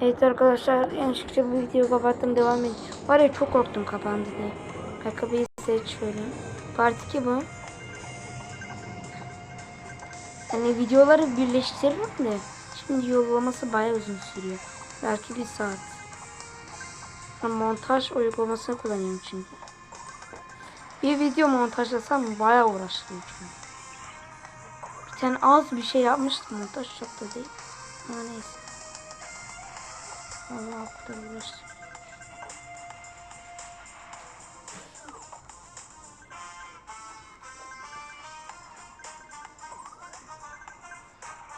Evet arkadaşlar yanlışlıkla bu videoyu kapattım devam edeyim. Var ya çok korktum kapandı diye. Ayakkabıyı seç şöyle. Part 2 bu. Hani videoları birleştiririm de şimdi yollaması bayağı uzun sürüyor. Belki bir saat. Ben montaj uygulamasını kullanıyorum çünkü. Bir video montajlasam bayağı uğraştım çünkü. Bir tane az bir şey yapmıştım montaj çok da değil. Ama neyse. Allah uğraştım.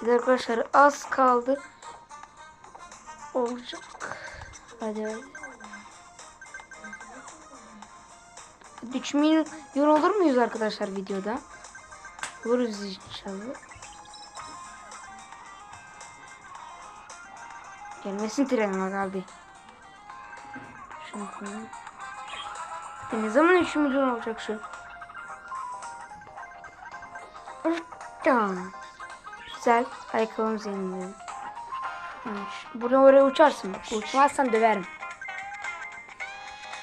Bir de arkadaşlar az kaldı. Olacak. Hadi hadi. 3 milyon olur muyuz arkadaşlar videoda? Oluruz inşallah. Gelmesin tren abi. Şunu. E ne zaman 3 milyon olacak şu? Tamam. Güzel. Ayakkabımız yenildi. Buradan oraya uçarsın. Uçmazsan döverim.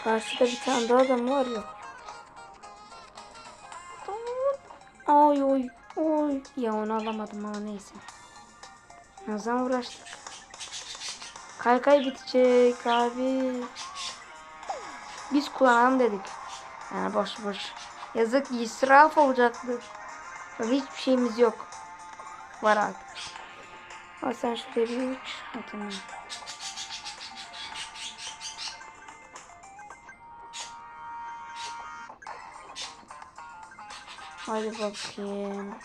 Karşıda bir tane daha adam var yok. Oy oy oy. Ya onu alamadım ama neyse. Ne zaman uğraştık. Kaykay bitecek abi. Biz kullanalım dedik. Yani boş boş. Yazık israf olacaktı. Hiçbir şeyimiz yok. Var artık. Al sen şuraya bir uç. Tamam. Hadi bakayım.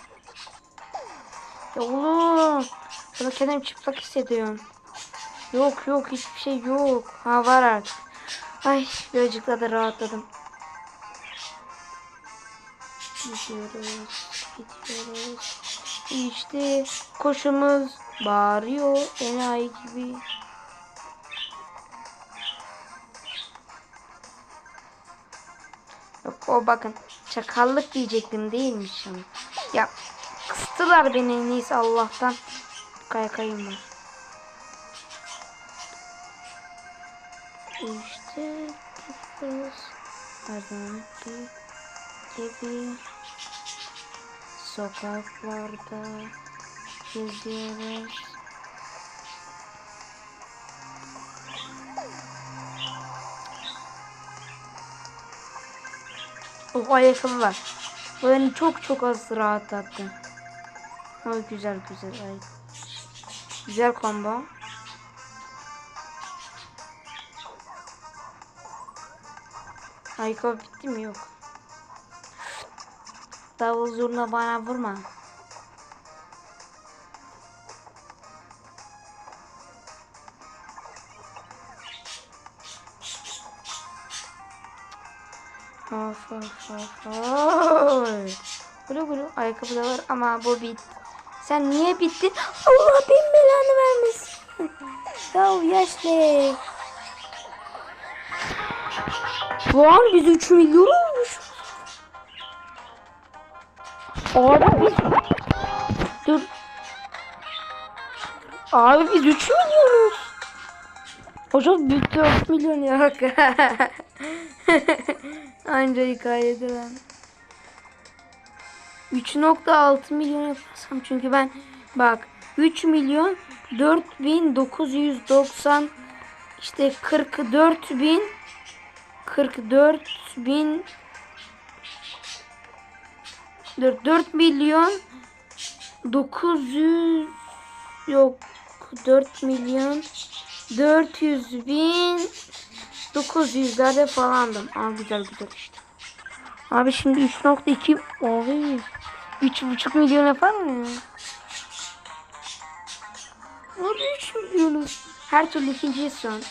Ya oğlum. Sana kendimi çıplak hissediyorum. Yok yok hiçbir şey yok. Ha var artık. Ay birazcık da rahatladım. Gidiyoruz. Gidiyoruz. İşte koşumuz bağırıyor enayi gibi. Yok o bakın çakallık diyecektim değilmiş ama. Ya kıstılar beni neyse Allah'tan kaykayım var. İşte gidiyoruz. Her zamanki gibi sokaklarda geziyoruz. O ayakkabı var. Bu beni çok çok az rahatlattı. Ama güzel güzel. Ay. Güzel combo. Ayakkabı bitti mi? Yok. Davul zurna bana vurma. Of of of of. Gulu gulu ayakkabı da var ama bu bit. Sen niye bittin? Allah bin belanı vermesin. ya yaşlı. An biz 3 milyon olmuş. Abi biz... Dur. Abi biz 3 milyonuz. Hocam büyük 4 milyon yok. Anca hikayede ben. 3.6 milyon yaparsam çünkü ben bak 3 milyon 4990 işte 44 bin 44 bin 4, 4 milyon 900 yok 4 milyon 400 bin 900'lerde falandım. Aa güzel güzel işte. Abi şimdi 3.2 abi 3.5 milyon yapar mı? Abi 3 milyonuz. Her türlü ikinciyiz şu an.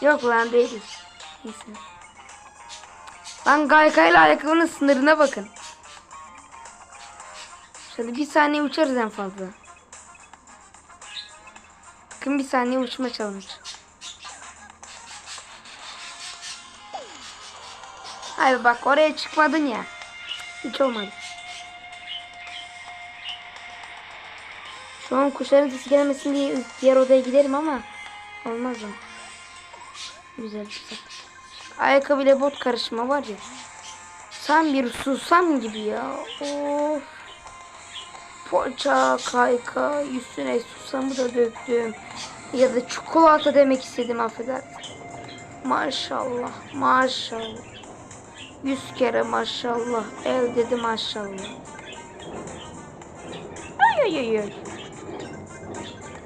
Yok lan değiliz. Neyse. Lan kaykayla ayakkabının sınırına bakın. Şöyle bir saniye uçarız en fazla. Bakın bir saniye uçma challenge. Hayır bak oraya çıkmadın ya. Hiç olmadı. Şu an kuşların sesi gelmesin diye diğer odaya giderim ama Olmaz o. Güzel güzel. Ayakkabıyla bot karışma var ya. Sen bir susam gibi ya. Of. Poğaça, kayka, üstüne susamı da döktüm. Ya da çikolata demek istedim affedersin. Maşallah, maşallah. Yüz kere maşallah. El dedi maşallah. Ay ay ay ay.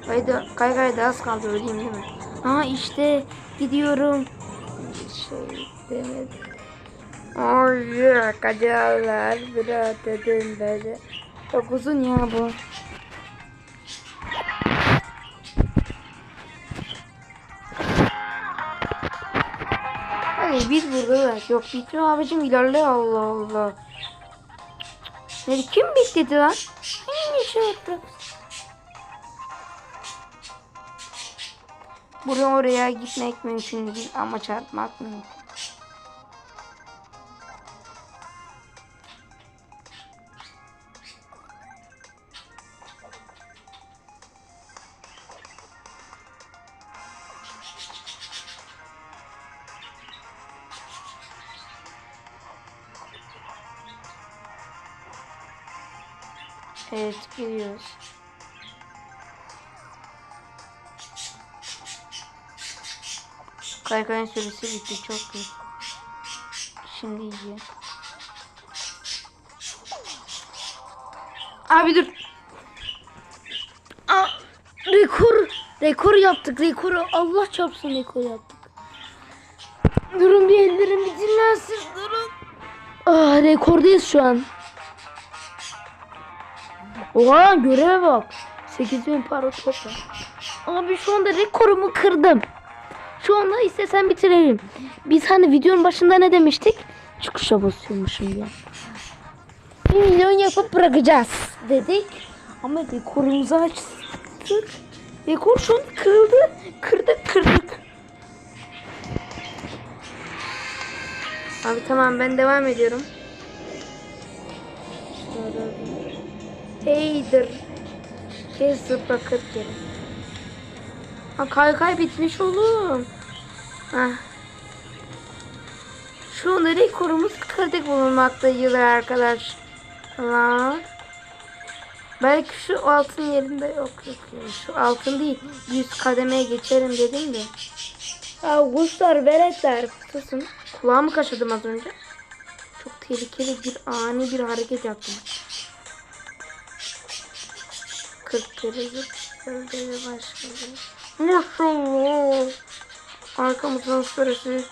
Kayda, kaygayda az kaldı öleyim değil mi? Ha işte gidiyorum. Şey demedim. Ay kacalar biraz dedim böyle. Çok uzun ya bu. Hayır biz burada da yok bitmiyor abicim ilerle Allah Allah. Ne kim bitti lan? Hangi şey yaptı? Buraya oraya gitmek mümkün değil ama çarpmak mümkün. Evet gidiyoruz. Kaykayın süresi bitti çok iyi. Şimdi iyi. Abi dur. Aa, rekor. Rekor yaptık. Rekoru Allah çarpsın rekor yaptık. Durun bir ellerim bir dinlensin. Durun. Aa, rekordayız şu an. Oha göreve bak. 8000 para topla. Abi şu anda rekorumu kırdım. Şu anda istesen bitirelim. Biz hani videonun başında ne demiştik? Çıkışa basıyormuşum ya. 1 milyon yapıp bırakacağız dedik. Ama rekorumuzu açtık. Rekor şu an kırıldı. Kırdık kırdık. Abi tamam ben devam ediyorum. Heydir. Kez zıpla 40 kere. Ha kaykay bitmiş oğlum. Hah. Şu anda rekorumuz kırdık bulunmaktayız arkadaşlar. Belki şu altın yerinde yok yok yok. Şu altın değil. 100 kademeye geçerim dedim de. Ya kuşlar veletler susun. Kulağımı kaşıdım az önce. Çok tehlikeli bir ani bir hareket yaptım. 40 kere zıpladı başladı. Maşallah. Arkamızdan süresi.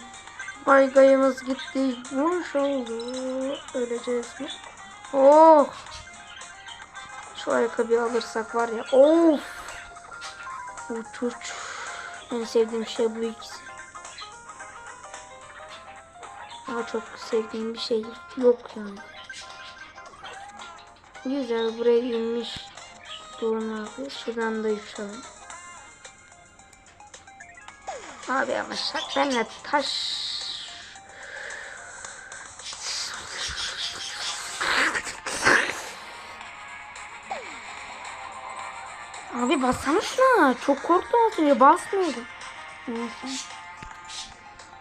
Baygayımız gitti. Maşallah. Öleceğiz mi? Oh. Şu ayakkabıyı alırsak var ya. Of. Uç uç. En sevdiğim şey bu ikisi. Daha çok sevdiğim bir şey yok yani. Güzel buraya inmiş. Durun abi. Şuradan da uçalım. Abi ama şak benle taş. Abi şuna. Çok korktum az önce. Basmıyordu. Neyse.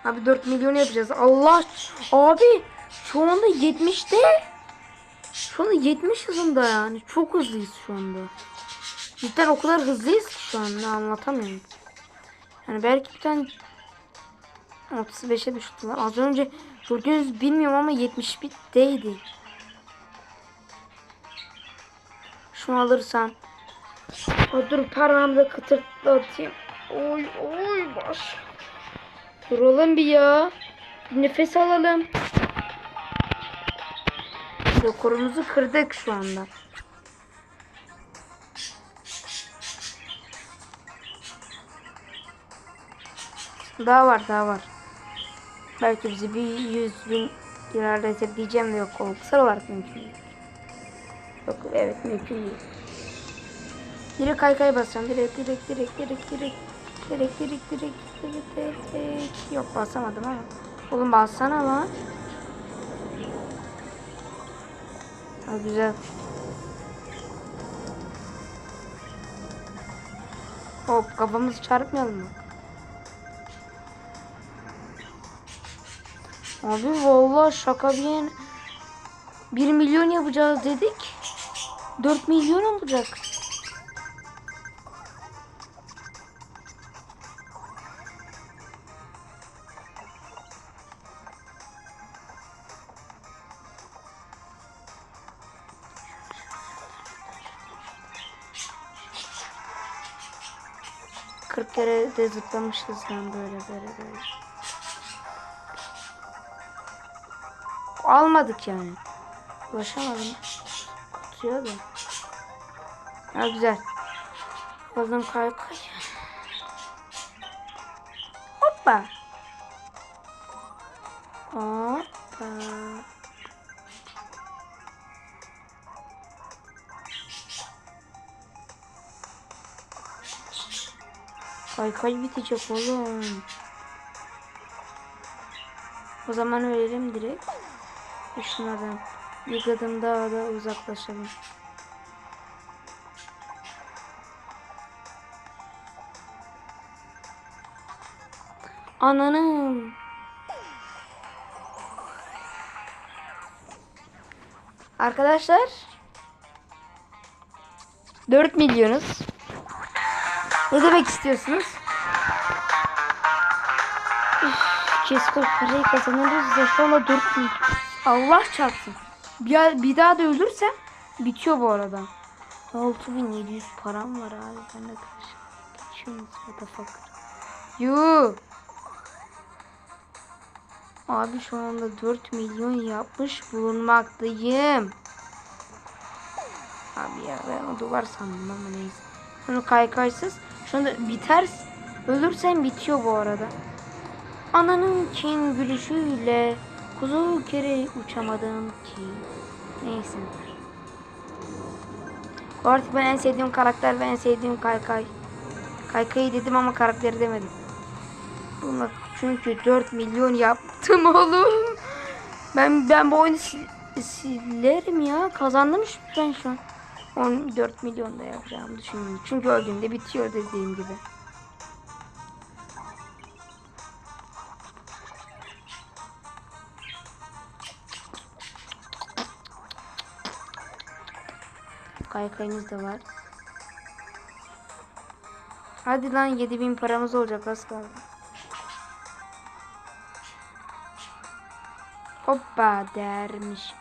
Abi 4 milyon yapacağız. Allah. Abi şu anda 70'te. Şu anda 70 hızında yani. Çok hızlıyız şu anda. Cidden o kadar hızlıyız ki şu anda anlatamıyorum. Yani belki bir tane 35'e düştüler. Az önce gördüğünüz bilmiyorum ama 71'deydi. Şunu alırsam. O dur parmağımda kıtırtlatayım. Oy oy baş. Duralım bir ya. Bir nefes alalım. Rekorumuzu kırdık şu anda. Daha var daha var. Belki bizi bir yüz bin ilerletir diyeceğim de yok. O kısa olarak mümkün değil. Yok evet mümkün değil. Direkt kaykay basacağım. Direkt direkt direkt direkt direkt. Direkt direkt direkt direkt direkt direkt. Yok basamadım ama. Oğlum bassana lan. Ha, güzel. Hop kafamızı çarpmayalım mı? Abi vallahi şaka bir yana. 1 milyon yapacağız dedik. 4 milyon olacak. Kırk kere de zıplamışız lan böyle böyle böyle. Almadık yani. Ulaşamadım. Kutuya da. Ha güzel. Bakalım kay kay. Hoppa. Hoppa. Kay kay bitecek oğlum. O zaman ölelim direkt. Şunlardan bir daha da uzaklaşalım. Ananım. Arkadaşlar 4 milyonuz. Ne demek istiyorsunuz? Kesko parayı kazanırız da anda 4 milyon. Allah çarpsın. Bir, bir daha da ölürsem bitiyor bu arada. 6700 param var abi. Ben de karşı geçiyorum fakir. Yuh. Abi şu anda 4 milyon yapmış bulunmaktayım. Abi ya ben o duvar sandım ama neyse. Bunu kaykaysız. Şu anda biter. Ölürsen bitiyor bu arada. Ananın kin gülüşüyle kuzu kere uçamadım ki. Neyse. Artık ben en sevdiğim karakter ve en sevdiğim kaykay. Kaykayı dedim ama karakteri demedim. Bunlar çünkü 4 milyon yaptım oğlum. Ben ben bu oyunu sil silerim ya. Kazandım ben şu an. 14 milyon da yapacağımı düşünüyorum. Çünkü öldüğümde bitiyor dediğim gibi. Kaykayımız da var. Hadi lan 7000 paramız olacak az kaldı. Hoppa dermiş.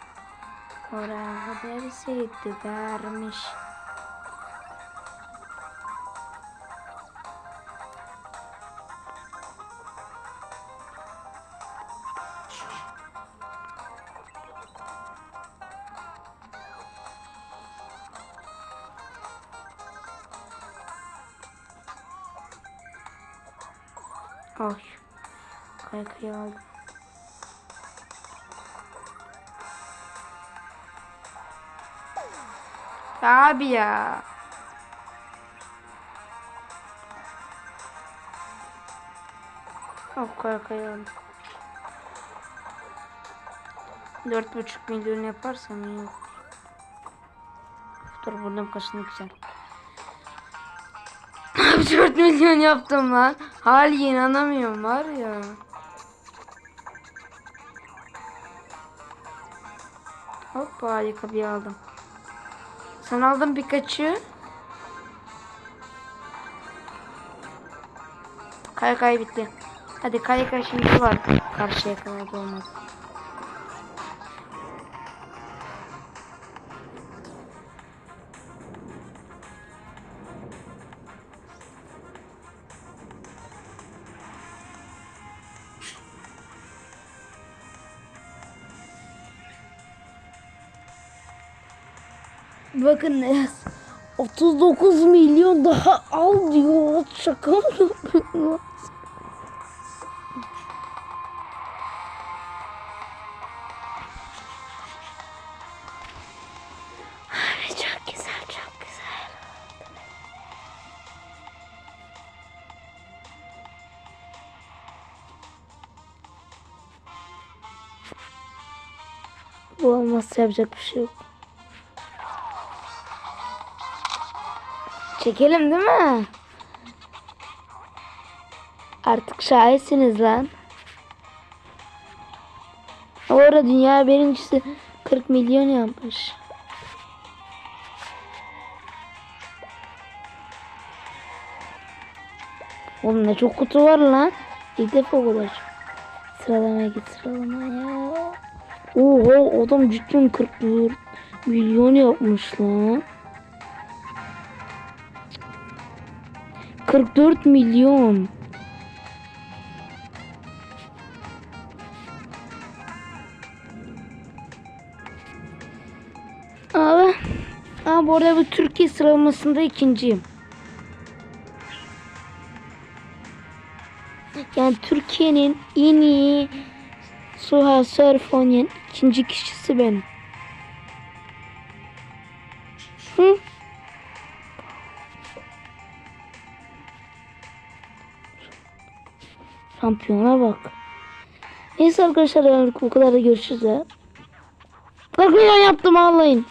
Oraya derseydi dermiş. Ay. Kaykayı aldım. Abi ya. Aldım. Dört buçuk milyon yaparsam iyi olur. Dur buradan kaşını. Abi 4 milyon yaptım lan. Hali inanamıyorum var ya. Hoppa ayakkabıyı aldım. Sen aldın Pikachu. Kaykay bitti. Hadi kaykay şimdi var. Karşıya kadar olmaz. Bakın ne yaz. 39 milyon daha al diyor. Şaka mı yapıyorsun? Bu olmazsa yapacak bir şey yok. Çekelim değil mi? Artık şahitsiniz lan. O dünya birincisi 40 milyon yapmış. Oğlum ne çok kutu var lan. İlk defa o kadar. çok. Sıralamaya git sıralamaya. Oha adam cidden 44 milyon yapmış lan. 44 milyon. Abi, abi bu arada bu Türkiye sıralamasında ikinciyim. Yani Türkiye'nin en iyi Suha Surf ikinci kişisi benim. Şampiyona bak. Neyse arkadaşlar bu kadar da görüşürüz ya. 40 milyon yaptım ağlayın.